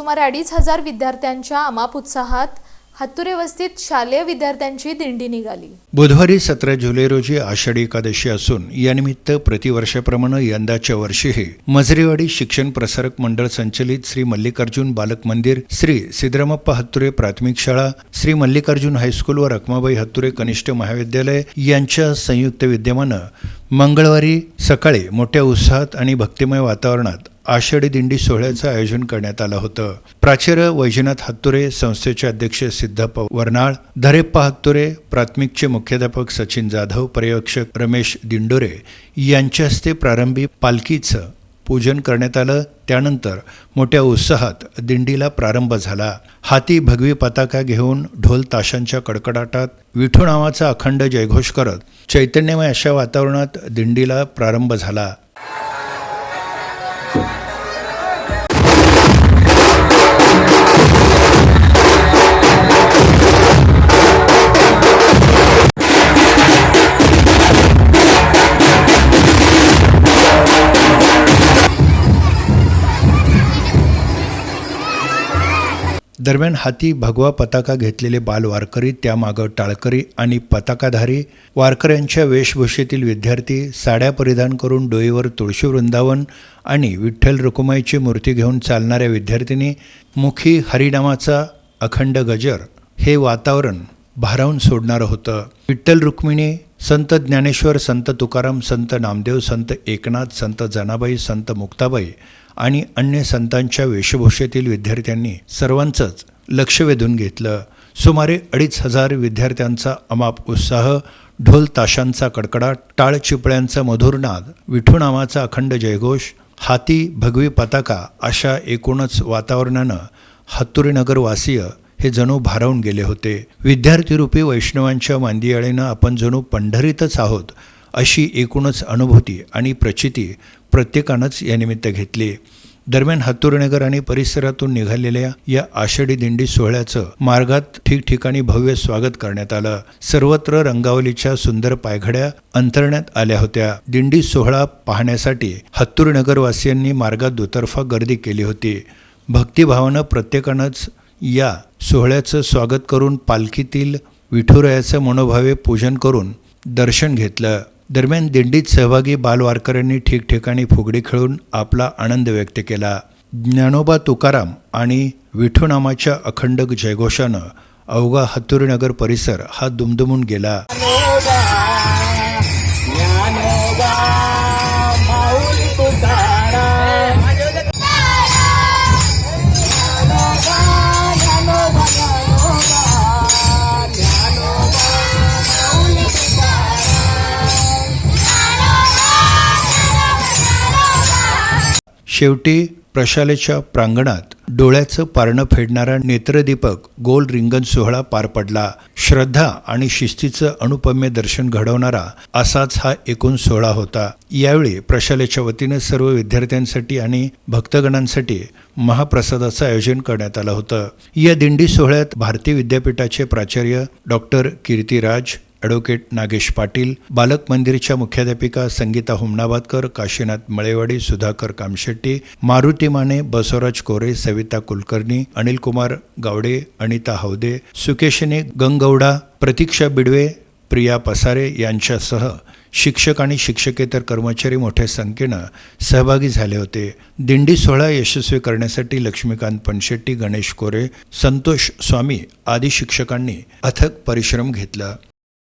सुमारे अडीच हजार विद्यार्थ्यांच्या अमाप उत्साहात हत्तुरे वस्तीत शालेय विद्यार्थ्यांची दिंडी निघाली. बुधवारी सतरा जुलै रोजी आषाढी एकादशी असून यानिमित्त प्रतिवर्षाप्रमाणे यंदाच्या वर्षीही मजरेवाडी शिक्षण प्रसारक मंडळ संचलित श्री मल्लिकार्जुन बालक मंदिर श्री सिद्धरामप्पा हत्तुरे प्राथमिक शाळा श्री मल्लिकार्जुन हायस्कूल व रखमाबाई हत्तुरे कनिष्ठ महाविद्यालय यांच्या संयुक्त विद्यमानं मंगळवारी सकाळी मोठ्या उत्साहात आणि भक्तिमय वातावरणात आषाढी दिंडी सोहळ्याचं आयोजन करण्यात आलं होतं. प्राचार्य वैजनाथ हत्तुरे संस्थेचे अध्यक्ष सिद्धप्पा वर्नाळ धरेप्पा हत्तुरे प्राथमिकचे मुख्याध्यापक सचिन जाधव पर्यवेक्षक रमेश दिंडोरे यांच्या हस्ते प्रारंभी पालखीचं पूजन करण्यात आलं. त्यानंतर मोठ्या उत्साहात दिंडीला प्रारंभ झाला. हाती भगवी पताका घेऊन ढोल ताशांच्या कडकडाटात विठू नावाचा अखंड जयघोष करत चैतन्यमय अशा वातावरणात दिंडीला प्रारंभ झाला. दरम्यान हाती भगवा पताका घेतलेले बाल वारकरी त्यामागं टाळकरी आणि पताकाधारी वारकऱ्यांच्या वेशभूषेतील विद्यार्थी साड्या परिधान करून डोईवर तुळशी वृंदावन आणि विठ्ठल रुकुमाईची मूर्ती घेऊन चालणाऱ्या विद्यार्थ्यांनी मुखी हरिनामाचा अखंड गजर हे वातावरण भारावून सोडणारं होतं. विठ्ठल रुक्मिणी संत ज्ञानेश्वर संत तुकाराम संत नामदेव संत एकनाथ संत जनाबाई संत मुक्ताबाई आणि अन्य संतांच्या वेशभूषेतील विद्यार्थ्यांनी सर्वांचंच लक्ष वेधून घेतलं. सुमारे अडीच हजार विद्यार्थ्यांचा अमाप उत्साह ढोल ताशांचा कडकडाट टाळ चिपळ्यांचा मधुर नाद विठू नामाचा अखंड जयघोष हाती भगवी पताका अशा एकूणच वातावरणानं हत्तुरीनगरवासीय हे जणू भारावून गेले होते. विद्यार्थीरूपी वैष्णवांच्या मांदियाळीनं आपण जणू पंढरीतच आहोत अशी एकूणच अनुभूती आणि प्रचिती प्रत्येकानंच यानिमित्त घेतली. दरम्यान हत्तूरनगर आणि परिसरातून निघालेल्या या आषाढी दिंडी सोहळ्याचं मार्गात ठिकठिकाणी भव्य स्वागत करण्यात आलं. सर्वत्र रंगावलीच्या सुंदर पायघड्या अंतरण्यात आल्या होत्या. दिंडी सोहळा पाहण्यासाठी हत्तूरनगरवासियांनी मार्गात दुतर्फा गर्दी केली होती. भक्तिभावानं प्रत्येकानंच या सोहळ्याचं स्वागत करून पालखीतील विठुरायाचं मनोभावे पूजन करून दर्शन घेतलं. दरम्यान दिंडीत सहभागी बालवारकऱ्यांनी ठिकठिकाणी फुगडी खेळून आपला आनंद व्यक्त केला. ज्ञानोबा तुकाराम आणि विठूनामाच्या अखंड जयघोषानं अवघा हत्तुरीनगर परिसर हा दुमदुमून गेला. शेवटी प्रशालेच्या प्रांगणात डोळ्याचं पारणं फेडणारा नेत्रदीपक गोल रिंगण सोहळा पार पडला. श्रद्धा आणि शिस्तीचं अनुपम्य दर्शन घडवणारा असाच हा एकूण सोहळा होता. यावेळी प्रशालेच्या वतीनं सर्व विद्यार्थ्यांसाठी आणि भक्तगणांसाठी महाप्रसादाचं आयोजन करण्यात आलं होतं. या दिंडी सोहळ्यात भारतीय विद्यापीठाचे प्राचार्य डॉक्टर कीर्तिराज ॲडव्होकेट नागेश पाटील बालक मंदिरच्या मुख्याध्यापिका संगीता हुमनाबादकर काशीनाथ मळेवाडी सुधाकर कामशेट्टी मारुती माने बसवराज कोरे सविता कुलकर्णी अनिल कुमार गावडे अनिता हौदे सुकेशने गंगौडा प्रतीक्षा बिडवे प्रिया पसारे यांच्यासह शिक्षक आणि शिक्षकेतर कर्मचारी मोठ्या संख्येनं सहभागी झाले होते. दिंडी सोहळा यशस्वी करण्यासाठी लक्ष्मीकांत पणशेट्टी गणेश कोरे संतोष स्वामी आदी शिक्षकांनी अथक परिश्रम घेतला.